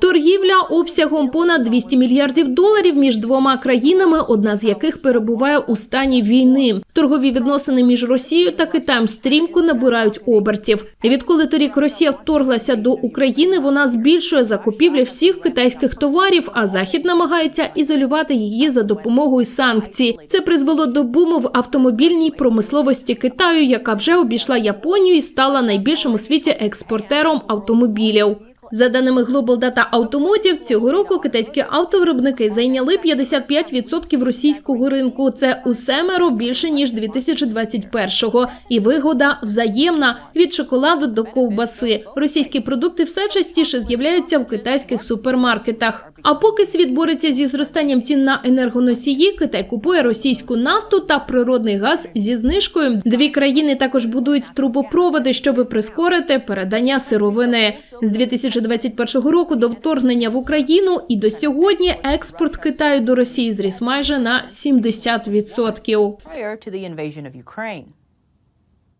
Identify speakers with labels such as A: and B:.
A: Торгівля обсягом понад 200 мільярдів доларів між двома країнами, одна з яких перебуває у стані війни. Торгові відносини між Росією та Китаєм стрімко набирають обертів. Відколи торік Росія вторглася до України, вона збільшує закупівлі всіх китайських товарів, а Захід намагається ізолювати її за допомогою санкцій. Це призвело до буму в автомобільній промисловості Китаю, яка вже обійшла Японію і стала найбільшим у світі експортером автомобілів. За даними Global Data Automotive, цього року китайські автовиробники зайняли 55% російського ринку. Це у семеро більше ніж 2021-го. І вигода взаємна від шоколаду до ковбаси. Російські продукти все частіше з'являються в китайських супермаркетах. А поки світ бореться зі зростанням цін на енергоносії, Китай купує російську нафту та природний газ зі знижкою. Дві країни також будують трубопроводи, щоб прискорити передання сировини. З 2021 року до вторгнення в Україну і до сьогодні експорт Китаю до Росії зріс майже на 70%.